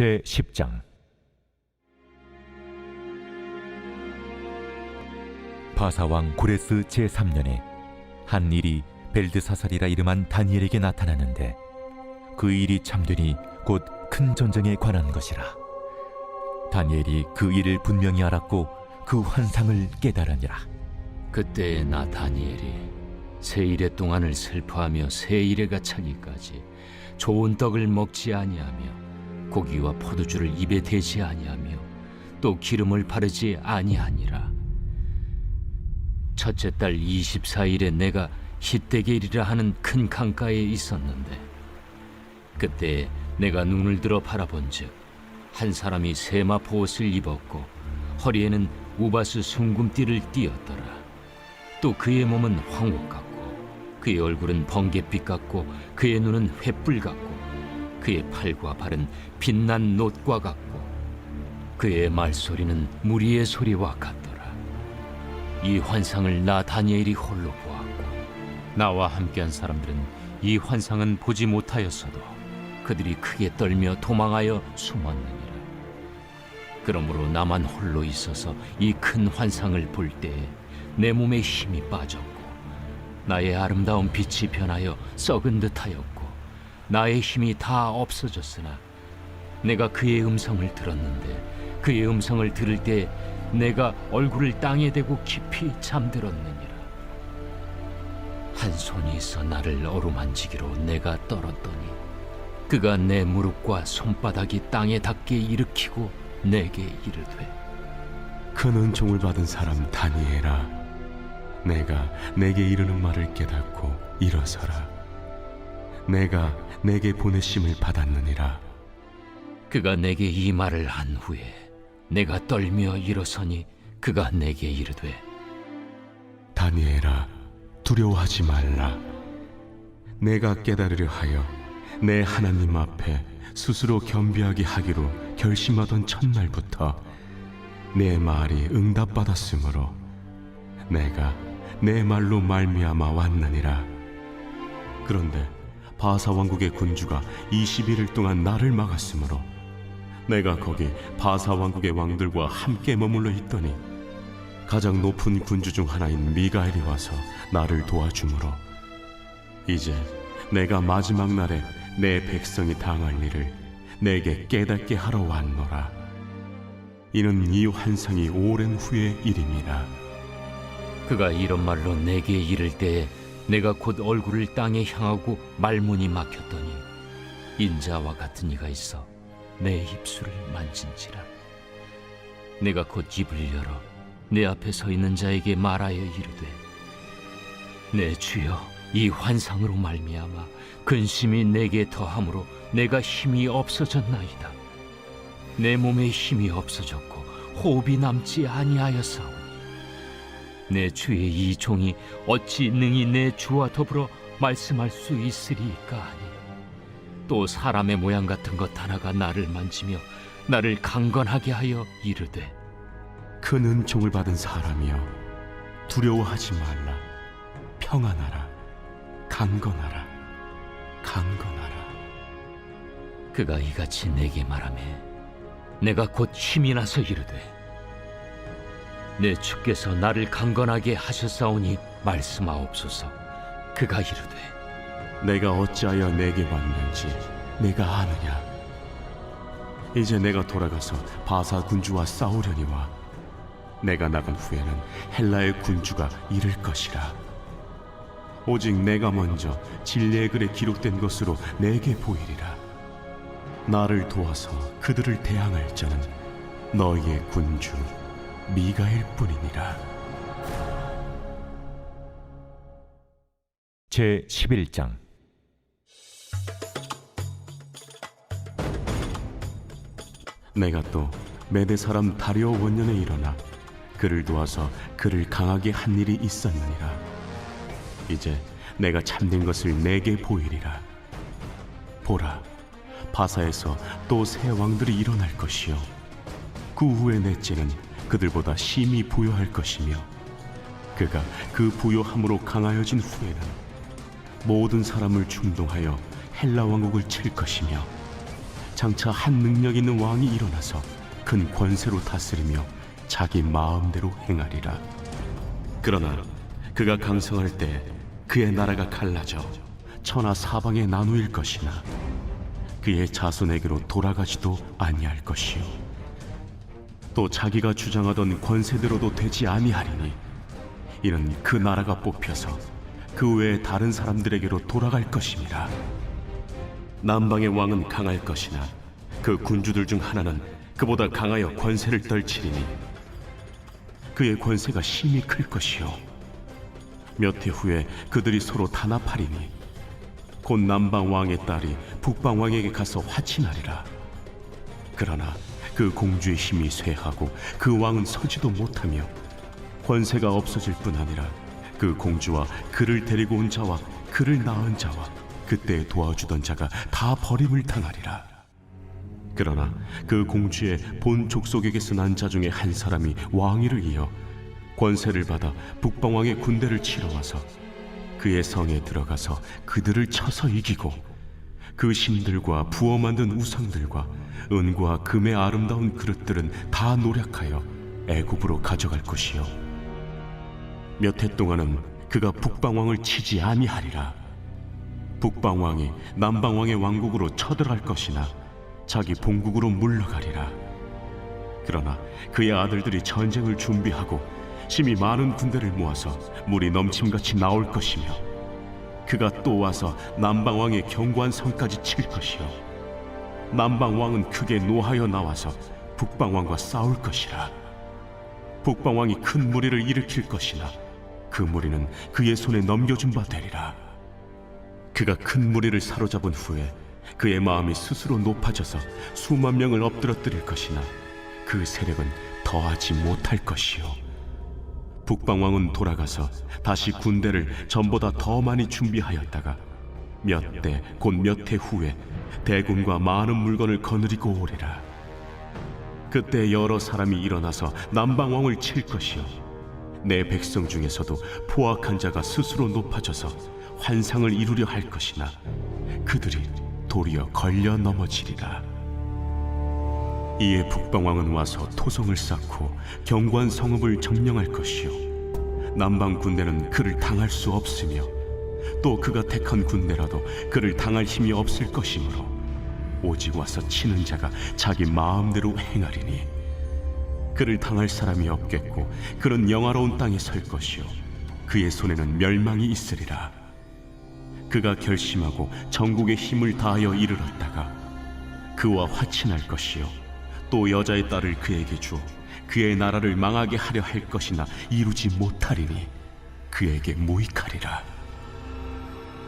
제 10장. 바사왕 고레스 제 3년에 한 일이 벨드사살이라 이름한 다니엘에게 나타나는데 그 일이 참되니 곧 큰 전쟁에 관한 것이라. 다니엘이 그 일을 분명히 알았고 그 환상을 깨달으니라. 그때 나 다니엘이 세 일의 동안을 슬퍼하며 세 일에 가 차기까지 좋은 떡을 먹지 아니하며 고기와 포도주를 입에 대지 아니하며 또 기름을 바르지 아니하니라. 첫째 달 24일에 내가 히데겔이라 하는 큰 강가에 있었는데 그때 내가 눈을 들어 바라본즉 한 사람이 세마포 옷을 입었고 허리에는 우바스 숭금띠를 띠었더라. 또 그의 몸은 황옥 같고 그의 얼굴은 번갯빛 같고 그의 눈은 횃불 같고 그의 팔과 발은 빛난 놋과 같고 그의 말소리는 무리의 소리와 같더라. 이 환상을 나 다니엘이 홀로 보았고 나와 함께한 사람들은 이 환상은 보지 못하였어도 그들이 크게 떨며 도망하여 숨었느니라. 그러므로 나만 홀로 있어서 이 큰 환상을 볼 때에 내 몸에 힘이 빠졌고 나의 아름다운 빛이 변하여 썩은 듯하였고 나의 힘이 다 없어졌으나 내가 그의 음성을 들었는데 그의 음성을 들을 때 내가 얼굴을 땅에 대고 깊이 잠들었느니라. 한 손이 있어 나를 어루만지기로 내가 떨었더니 그가 내 무릎과 손바닥이 땅에 닿게 일으키고 내게 이르되 큰 은총을 받은 사람 다니엘아 내가 내게 이르는 말을 깨닫고 일어서라 내가 내게 보내심을 받았느니라. 그가 내게 이 말을 한 후에 내가 떨며 일어서니 그가 내게 이르되 다니엘아 두려워하지 말라. 내가 깨달으려 하여 내 하나님 앞에 스스로 겸비하게 하기로 결심하던 첫날부터 내 말이 응답받았으므로 내가 내 말로 말미암아 왔느니라. 그런데 바사 왕국의 군주가 21일 동안 나를 막았으므로 내가 거기 바사 왕국의 왕들과 함께 머물러 있더니 가장 높은 군주 중 하나인 미가엘이 와서 나를 도와주므로 이제 내가 마지막 날에 내 백성이 당할 일을 내게 깨닫게 하러 왔노라. 이는 이 환상이 오랜 후의 일임이라 그가 이런 말로 내게 이를 때에 내가 곧 얼굴을 땅에 향하고 말문이 막혔더니 인자와 같은 이가 있어 내 입술을 만진지라. 내가 곧 입을 열어 내 앞에 서 있는 자에게 말하여 이르되 내 주여 이 환상으로 말미암아 근심이 내게 더함으로 내가 힘이 없어졌나이다. 내 몸에 힘이 없어졌고 호흡이 남지 아니하였사오니 내 주의 이 종이 어찌 능히 내 주와 더불어 말씀할 수 있으리까 하니? 또 사람의 모양 같은 것 하나가 나를 만지며 나를 강건하게 하여 이르되 큰 은총을 받은 사람이여 두려워하지 말라. 평안하라. 강건하라. 강건하라. 그가 이같이 내게 말하매 내가 곧 힘이 나서 이르되 내 주께서 나를 강건하게 하셨사오니 말씀하옵소서. 그가 이르되 내가 어찌하여 내게 왔는지 내가 아느냐? 이제 내가 돌아가서 바사 군주와 싸우려니와 내가 나간 후에는 헬라의 군주가 이를 것이라. 오직 내가 먼저 진리의 글에 기록된 것으로 내게 보이리라. 나를 도와서 그들을 대항할 자는 너희의 군주 미가엘 뿐이니라. 제 11장. 내가 또 메대 사람 다리오 원년에 일어나 그를 도와서 그를 강하게 한 일이 있었느니라. 이제 내가 참된 것을 내게 보이리라. 보라 바사에서 또 새 왕들이 일어날 것이요. 그 후에 넷째는 그들보다 심히 부여할 것이며 그가 그 부여함으로 강하여진 후에는 모든 사람을 충동하여 헬라 왕국을 칠 것이며 장차 한 능력 있는 왕이 일어나서 큰 권세로 다스리며 자기 마음대로 행하리라. 그러나 그가 강성할 때 그의 나라가 갈라져 천하 사방에 나누일 것이나 그의 자손에게로 돌아가지도 아니할 것이요 또 자기가 주장하던 권세대로도 되지 아니하리니 이는 그 나라가 뽑혀서 그 외에 다른 사람들에게로 돌아갈 것임이라 남방의 왕은 강할 것이나 그 군주들 중 하나는 그보다 강하여 권세를 떨치리니 그의 권세가 심히 클 것이요. 몇 해 후에 그들이 서로 단합하리니 곧 남방 왕의 딸이 북방 왕에게 가서 화친하리라. 그러나 그 공주의 힘이 쇠하고 그 왕은 서지도 못하며 권세가 없어질 뿐 아니라 그 공주와 그를 데리고 온 자와 그를 낳은 자와 그때 도와주던 자가 다 버림을 당하리라. 그러나 그 공주의 본 족속에게서 난 자 중에 한 사람이 왕위를 이어 권세를 받아 북방 왕의 군대를 치러 와서 그의 성에 들어가서 그들을 쳐서 이기고 그 신들과 부어 만든 우상들과 은과 금의 아름다운 그릇들은 다 노력하여 애굽으로 가져갈 것이요. 몇 해 동안은 그가 북방 왕을 치지 아니하리라. 북방 왕이 남방 왕의 왕국으로 쳐들어갈 것이나 자기 본국으로 물러가리라. 그러나 그의 아들들이 전쟁을 준비하고 심히 많은 군대를 모아서 물이 넘침같이 나올 것이며 그가 또 와서 남방 왕의 견고한 성까지 칠 것이요. 남방 왕은 크게 노하여 나와서 북방 왕과 싸울 것이라. 북방 왕이 큰 무리를 일으킬 것이나 그 무리는 그의 손에 넘겨준 바 되리라. 그가 큰 무리를 사로잡은 후에 그의 마음이 스스로 높아져서 수만 명을 엎드러뜨릴 것이나 그 세력은 더하지 못할 것이요 북방 왕은 돌아가서 다시 군대를 전보다 더 많이 준비하였다가 몇 대 곧 몇 해 후에 대군과 많은 물건을 거느리고 오리라 그때 여러 사람이 일어나서 남방 왕을 칠 것이요 내 백성 중에서도 포악한 자가 스스로 높아져서 환상을 이루려 할 것이나 그들이 도리어 걸려 넘어지리라. 이에 북방왕은 와서 토성을 쌓고 견고한 성읍을 점령할 것이요. 남방 군대는 그를 당할 수 없으며 또 그가 택한 군대라도 그를 당할 힘이 없을 것이므로 오직 와서 치는 자가 자기 마음대로 행하리니 그를 당할 사람이 없겠고 그는 영화로운 땅에 설 것이요. 그의 손에는 멸망이 있으리라. 그가 결심하고 전국의 힘을 다하여 이르렀다가 그와 화친할 것이요 또 여자의 딸을 그에게 주어 그의 나라를 망하게 하려 할 것이나 이루지 못하리니 그에게 무익하리라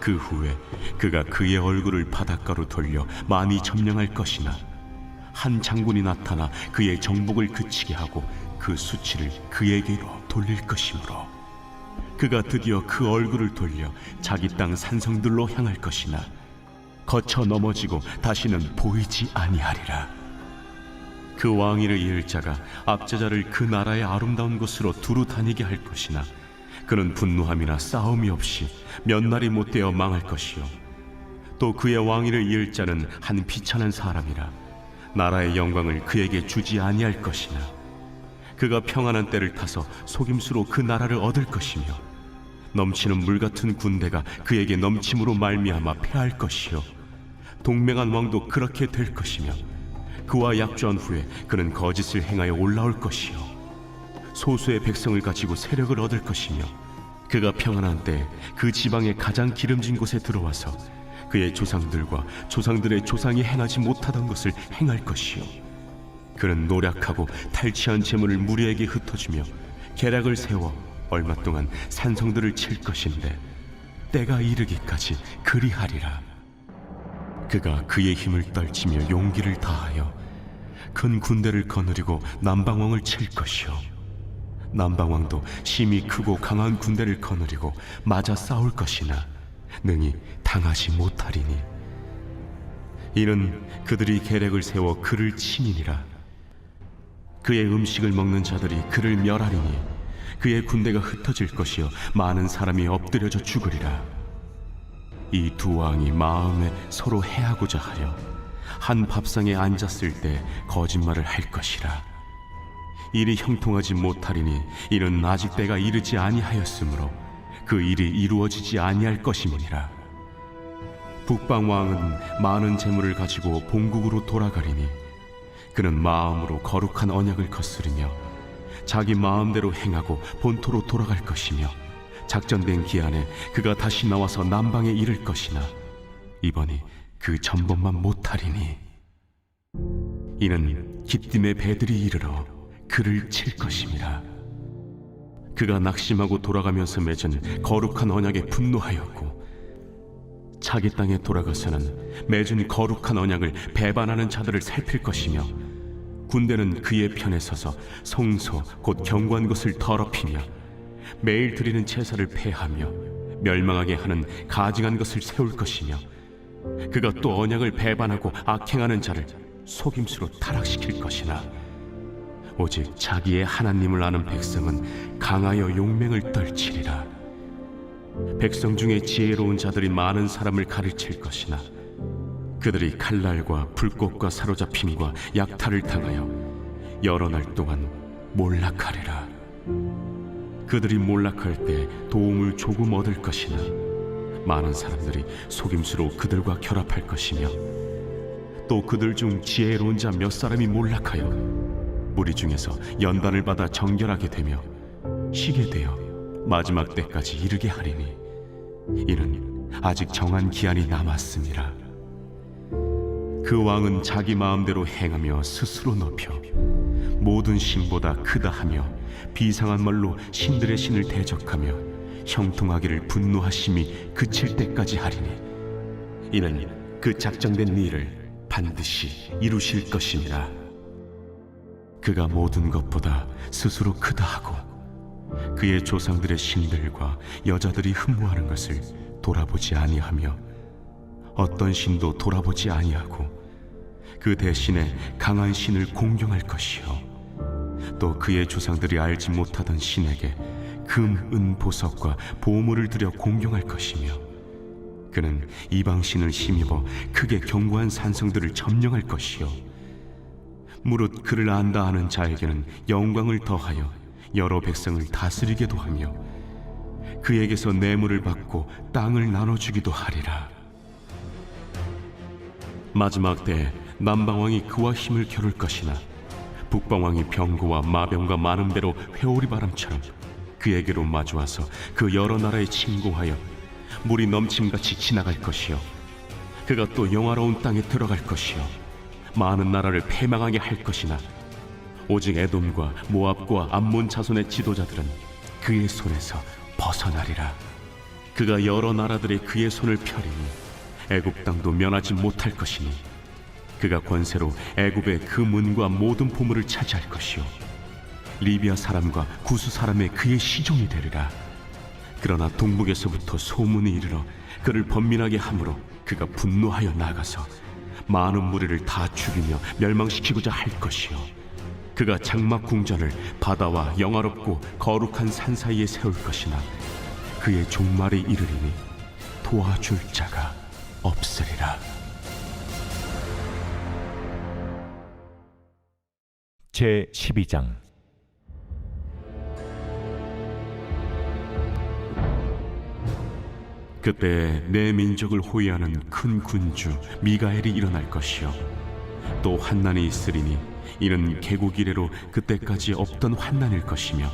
그 후에 그가 그의 얼굴을 바닷가로 돌려 많이 점령할 것이나 한 장군이 나타나 그의 정복을 그치게 하고 그 수치를 그에게로 돌릴 것이므로 그가 드디어 그 얼굴을 돌려 자기 땅 산성들로 향할 것이나 거쳐 넘어지고 다시는 보이지 아니하리라. 그 왕위를 이을 자가 압제자를 그 나라의 아름다운 곳으로 두루 다니게 할 것이나 그는 분노함이나 싸움이 없이 몇 날이 못되어 망할 것이요. 또 그의 왕위를 이을 자는 한 비천한 사람이라 나라의 영광을 그에게 주지 아니할 것이나 그가 평안한 때를 타서 속임수로 그 나라를 얻을 것이며 넘치는 물 같은 군대가 그에게 넘침으로 말미암아 패할 것이요. 동맹한 왕도 그렇게 될 것이며 그와 약조한 후에 그는 거짓을 행하여 올라올 것이요. 소수의 백성을 가지고 세력을 얻을 것이며 그가 평안한 때 그 지방의 가장 기름진 곳에 들어와서 그의 조상들과 조상들의 조상이 행하지 못하던 것을 행할 것이요. 그는 노력하고 탈취한 재물을 무리에게 흩어주며 계략을 세워 얼마 동안 산성들을 칠 것인데 때가 이르기까지 그리하리라 그가 그의 힘을 떨치며 용기를 다하여 큰 군대를 거느리고 남방왕을 칠 것이요. 남방왕도 심히 크고 강한 군대를 거느리고 맞아 싸울 것이나 능히 당하지 못하리니. 이는 그들이 계략을 세워 그를 치니니라. 그의 음식을 먹는 자들이 그를 멸하리니 그의 군대가 흩어질 것이요. 많은 사람이 엎드려져 죽으리라 이 두 왕이 마음에 서로 해하고자 하여 한 밥상에 앉았을 때 거짓말을 할 것이라. 일이 형통하지 못하리니 이는 아직 때가 이르지 아니하였으므로 그 일이 이루어지지 아니할 것임이니라. 북방 왕은 많은 재물을 가지고 본국으로 돌아가리니 그는 마음으로 거룩한 언약을 거스르며 자기 마음대로 행하고 본토로 돌아갈 것이며 작전된 기한에 그가 다시 나와서 남방에 이를 것이나 이번이 그 전번만 못하리니. 이는 기띔의 배들이 이르러 그를 칠 것임이라. 그가 낙심하고 돌아가면서 맺은 거룩한 언약에 분노하였고 자기 땅에 돌아가서는 맺은 거룩한 언약을 배반하는 자들을 살필 것이며 군대는 그의 편에 서서 성소 곧 경관 것을 더럽히며 매일 드리는 제사를 폐하며 멸망하게 하는 가증한 것을 세울 것이며 그가 또 언약을 배반하고 악행하는 자를 속임수로 타락시킬 것이나 오직 자기의 하나님을 아는 백성은 강하여 용맹을 떨치리라. 백성 중에 지혜로운 자들이 많은 사람을 가르칠 것이나 그들이 칼날과 불꽃과 사로잡힘과 약탈을 당하여 여러 날 동안 몰락하리라 그들이 몰락할 때 도움을 조금 얻을 것이나 많은 사람들이 속임수로 그들과 결합할 것이며 또 그들 중 지혜로운 자 몇 사람이 몰락하여 무리 중에서 연단을 받아 정결하게 되며 쉬게 되어 마지막 때까지 이르게 하리니 이는 아직 정한 기한이 남았음이라 그 왕은 자기 마음대로 행하며 스스로 높여 모든 신보다 크다 하며 비상한 말로 신들의 신을 대적하며 형통하기를 분노하심이 그칠 때까지 하리니 이는 그 작정된 일을 반드시 이루실 것이니라 그가 모든 것보다 스스로 크다 하고 그의 조상들의 신들과 여자들이 흠모하는 것을 돌아보지 아니하며 어떤 신도 돌아보지 아니하고 그 대신에 강한 신을 공경할 것이요 또 그의 조상들이 알지 못하던 신에게 금, 은, 보석과 보물을 들여 공경할 것이며 그는 이방 신을 힘입어 크게 견고한 산성들을 점령할 것이요. 무릇 그를 안다 하는 자에게는 영광을 더하여 여러 백성을 다스리게도 하며 그에게서 뇌물을 받고 땅을 나눠주기도 하리라. 마지막 때 남방왕이 그와 힘을 겨룰 것이나 북방왕이 병거와 마병과 많은 배로 회오리 바람처럼 그에게로 마주와서 그 여러 나라에 침공하여 물이 넘침같이 지나갈 것이요. 그가 또 영화로운 땅에 들어갈 것이요. 많은 나라를 패망하게 할 것이나 오직 에돔과 모압과 암몬 자손의 지도자들은 그의 손에서 벗어나리라. 그가 여러 나라들의 그의 손을 펴리니 애굽 땅도 면하지 못할 것이니 그가 권세로 애굽의 그 문과 모든 보물을 차지할 것이요. 리비아 사람과 구스 사람의 그의 시종이 되리라. 그러나 동북에서부터 소문이 이르러 그를 번민하게 함으로 그가 분노하여 나가서 많은 무리를 다 죽이며 멸망시키고자 할 것이요. 그가 장막 궁전을 바다와 영화롭고 거룩한 산 사이에 세울 것이나 그의 종말이 이르리니 도와줄 자가 없으리라 제 12장. 그때 내 민족을 호위하는 큰 군주 미가엘이 일어날 것이요. 또 환난이 있으리니 이는 개국 이래로 그때까지 없던 환난일 것이며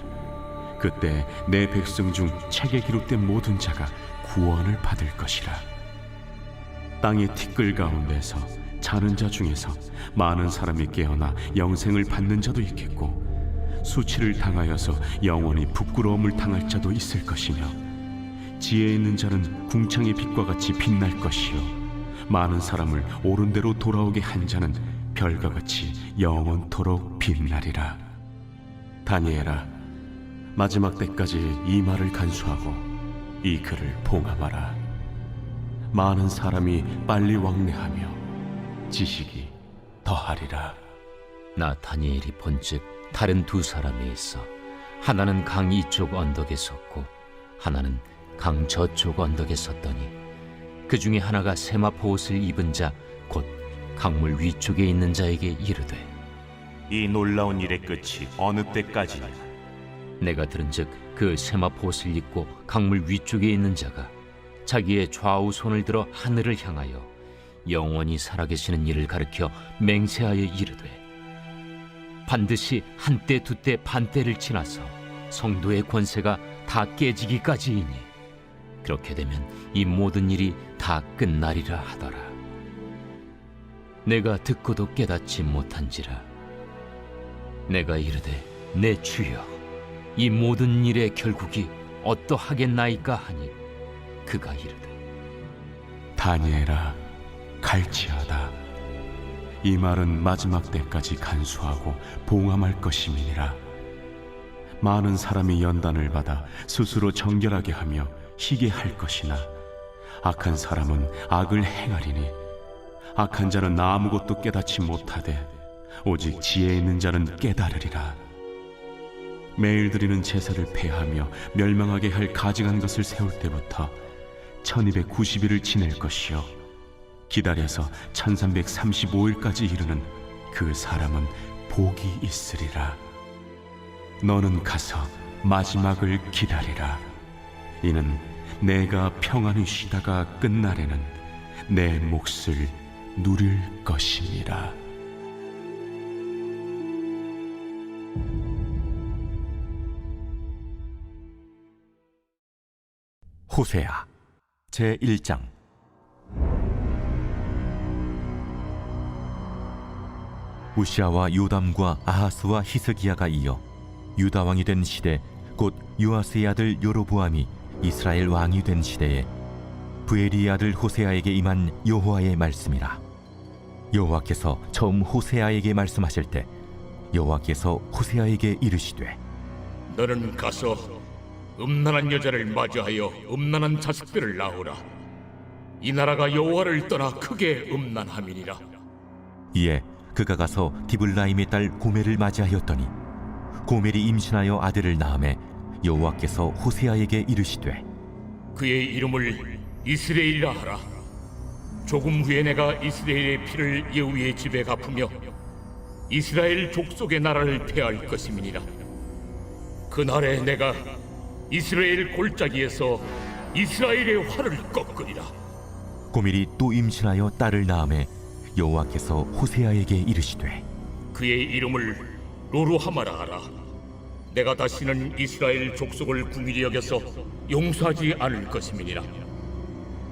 그때 내 백성 중 책에 기록된 모든 자가 구원을 받을 것이라. 땅의 티끌 가운데서 자는 자 중에서 많은 사람이 깨어나 영생을 받는 자도 있겠고 수치를 당하여서 영원히 부끄러움을 당할 자도 있을 것이며 지혜 있는 자는 궁창의 빛과 같이 빛날 것이요. 많은 사람을 옳은 대로 돌아오게 한 자는 별과 같이 영원토록 빛나리라. 다니엘아 마지막 때까지 이 말을 간수하고 이 글을 봉함하라. 많은 사람이 빨리 왕래하며 지식이 더하리라 나 다니엘이 본즉 다른 두 사람이 있어 하나는 강 이쪽 언덕에 섰고 하나는 강 저쪽 언덕에 섰더니 그 중에 하나가 세마포 옷을 입은 자 곧 강물 위쪽에 있는 자에게 이르되 이 놀라운 일의 끝이 어느 때까지냐? 내가 들은즉 그 세마포 옷을 입고 강물 위쪽에 있는 자가 자기의 좌우 손을 들어 하늘을 향하여 영원히 살아계시는 이를 가리켜 맹세하여 이르되 반드시 한때 두때 반때를 지나서 성도의 권세가 다 깨지기까지이니 그렇게 되면 이 모든 일이 다 끝나리라 하더라. 내가 듣고도 깨닫지 못한지라. 내가 이르되 내 주여 이 모든 일의 결국이 어떠하겠나이까 하니 그가 이르되 다니엘아 갈지어다. 이 말은 마지막 때까지 간수하고 봉함할 것임이니라. 많은 사람이 연단을 받아 스스로 정결하게 하며 희게 할 것이나 악한 사람은 악을 행하리니 악한 자는 아무것도 깨닫지 못하되 오직 지혜 있는 자는 깨달으리라. 매일 드리는 제사를 폐하며 멸망하게 할 가증한 것을 세울 때부터 1290일을 지낼 것이요 기다려서 1335일까지 이르는 그 사람은 복이 있으리라. 너는 가서 마지막을 기다리라. 이는 내가 평안히 쉬다가 끝날에는 내 몫을 누릴 것임이라. 호세아 제 1장 우시아와 요담과 아하스와 히스기야가 이어 유다 왕이 된 시대 곧 요아스의 아들 요로보암이 이스라엘 왕이 된 시대에 부에리의 아들 호세아에게 임한 여호와의 말씀이라 여호와께서 처음 호세아에게 말씀하실 때 여호와께서 호세아에게 이르시되 너는 가서 음란한 여자를 맞이하여 음란한 자식들을 낳으라. 이 나라가 여호와를 떠나 크게 음란함이니라. 이에 그가 가서 디블라임의 딸 고멜을 맞이하였더니 고멜이 임신하여 아들을 낳음에 여호와께서 호세아에게 이르시되 그의 이름을 이스라엘이라 하라. 조금 후에 내가 이스라엘의 피를 예후의 집에 갚으며 이스라엘 족속의 나라를 폐할 것임이니라. 그날에 내가 이스라엘 골짜기에서 이스라엘의 활을 꺾으리라. 고멜이 또 임신하여 딸을 낳음에 여호와께서 호세아에게 이르시되 그의 이름을 로루하마라 하라. 내가 다시는 이스라엘 족속을 궁일이 여겨서 용서하지 않을 것임이니라.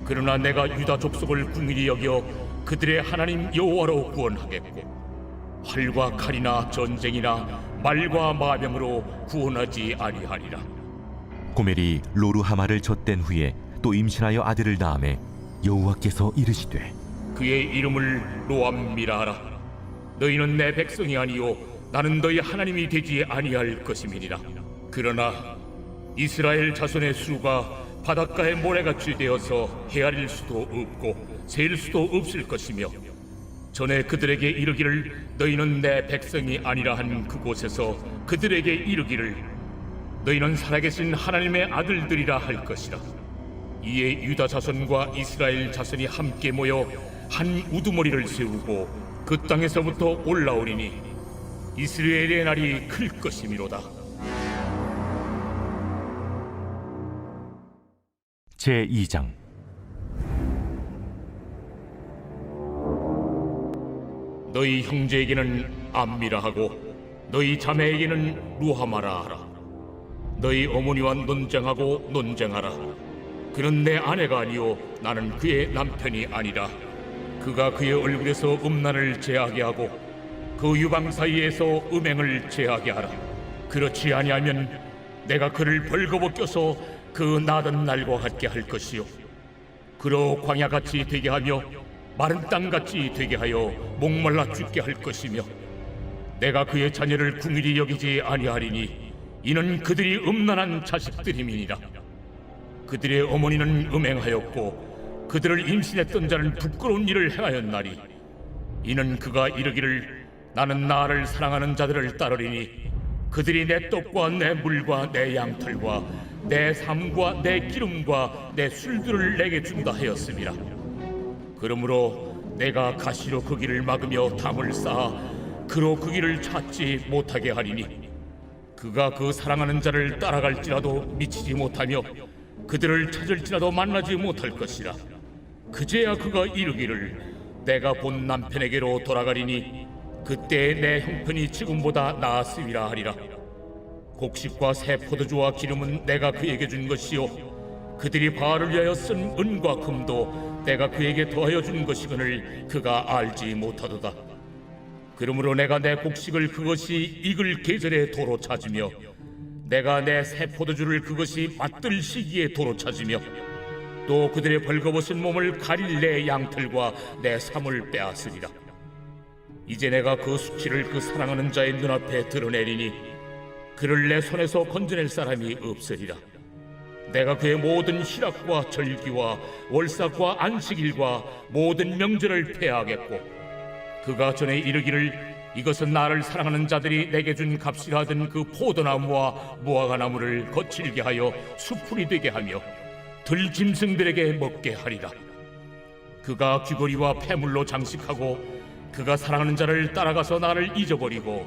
그러나 내가 유다 족속을 궁일이 여겨 그들의 하나님 여호와로 구원하겠고 활과 칼이나 전쟁이나 말과 마병으로 구원하지 아니하리라. 고멜이 로루하마를 젖댄 후에 또 임신하여 아들을 낳음에 여호와께서 이르시되 그의 이름을 로암미라 하라. 너희는 내 백성이 아니요 나는 너희 하나님이 되지 아니할 것임이니라. 그러나 이스라엘 자손의 수가 바닷가의 모래같이 되어서 헤아릴 수도 없고 셀 수도 없을 것이며 전에 그들에게 이르기를 너희는 내 백성이 아니라 한 그곳에서 그들에게 이르기를 너희는 살아계신 하나님의 아들들이라 할 것이라. 이에 유다 자손과 이스라엘 자손이 함께 모여 한 우두머리를 세우고 그 땅에서부터 올라오리니 이스라엘의 날이 클 것이미로다. 제 2장 너희 형제에게는 암미라 하고 너희 자매에게는 루하마라 하라. 너희 어머니와 논쟁하고 논쟁하라. 그는 내 아내가 아니요 나는 그의 남편이 아니라 그가 그의 얼굴에서 음란을 제하게 하고 그 유방 사이에서 음행을 제하게 하라. 그렇지 아니하면 내가 그를 벌거벗겨서 그 나던 날과 같게 할 것이요 그로 광야같이 되게 하며 마른 땅같이 되게 하여 목말라 죽게 할 것이며 내가 그의 자녀를 궁일이 여기지 아니하리니 이는 그들이 음란한 자식들임이니라 그들의 어머니는 음행하였고 그들을 임신했던 자는 부끄러운 일을 행하였나니 이는 그가 이르기를 나는 나를 사랑하는 자들을 따르리니 그들이 내 떡과 내 물과 내 양털과 내 삶과 내 기름과 내 술들을 내게 준다 하였습니다. 그러므로 내가 가시로 그 길을 막으며 담을 쌓아 그로 그 길을 찾지 못하게 하리니 그가 그 사랑하는 자를 따라갈지라도 미치지 못하며 그들을 찾을지라도 만나지 못할 것이라 그제야 그가 이르기를 내가 본 남편에게로 돌아가리니 그때 내 형편이 지금보다 나았으리라 하리라. 곡식과 새 포도주와 기름은 내가 그에게 준 것이요 그들이 바알을 위하여 쓴 은과 금도 내가 그에게 더하여 준 것이거늘 그가 알지 못하도다. 그러므로 내가 내 곡식을 그것이 익을 계절에 도로 찾으며 내가 내 새 포도주를 그것이 맛들 시기에 도로 찾으며 또 그들의 벌거벗은 몸을 가릴 내 양털과 내 삶을 빼앗으리라. 이제 내가 그 수치를 그 사랑하는 자의 눈앞에 드러내리니 그를 내 손에서 건져낼 사람이 없으리라. 내가 그의 모든 희락과 절기와 월삭과 안식일과 모든 명절을 폐하겠고 그가 전에 이르기를 이것은 나를 사랑하는 자들이 내게 준 값이라 하던 그 포도나무와 무화과 나무를 거칠게 하여 수풀이 되게 하며 들짐승들에게 먹게 하리라. 그가 귀걸이와 폐물로 장식하고 그가 사랑하는 자를 따라가서 나를 잊어버리고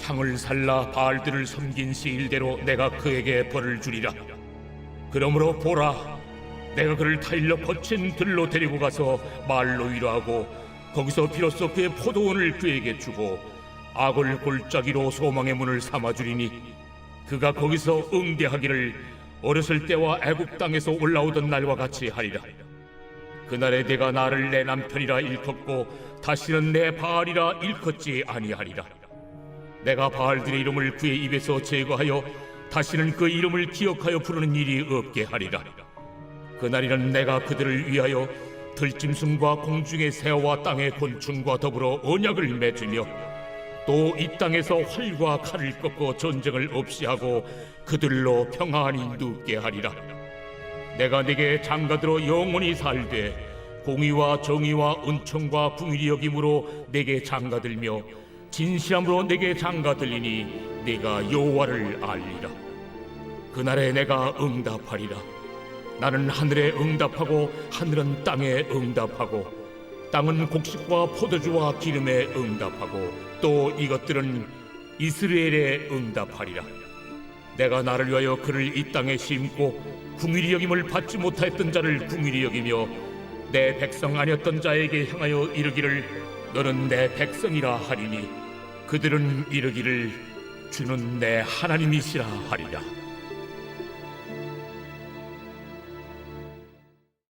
향을 살라 바알들을 섬긴 시일대로 내가 그에게 벌을 주리라. 그러므로 보라 내가 그를 타일러 거친 들로 데리고 가서 말로 위로하고 거기서 비로소 그의 포도원을 그에게 주고 악을 골짜기로 소망의 문을 삼아 주리니 그가 거기서 응대하기를 어렸을 때와 애굽 땅에서 올라오던 날과 같이 하리라. 그날에 내가 나를 내 남편이라 일컫고 다시는 내 바알이라 일컫지 아니하리라. 내가 바알들의 이름을 그의 입에서 제거하여 다시는 그 이름을 기억하여 부르는 일이 없게 하리라. 그날에는 내가 그들을 위하여 들짐승과 공중의 새와 땅의 곤충과 더불어 언약을 맺으며 또 이 땅에서 활과 칼을 꺾고 전쟁을 없이 하고 그들로 평안히 눕게 하리라. 내가 네게 장가들어 영원히 살되 공의와 정의와 은총과 궁일이 여김으로 내게 장가들며 진실함으로 내게 장가들리니 네가 여호와를 알리라. 그날에 내가 응답하리라. 나는 하늘에 응답하고 하늘은 땅에 응답하고 땅은 곡식과 포도주와 기름에 응답하고 또 이것들은 이스라엘에 응답하리라 내가 나를 위하여 그를 이 땅에 심고 궁일이 여김을 받지 못하였던 자를 궁일이 여기며 내 백성 아니었던 자에게 향하여 이르기를 너는 내 백성이라 하리니 그들은 이르기를 주는 내 하나님이시라 하리라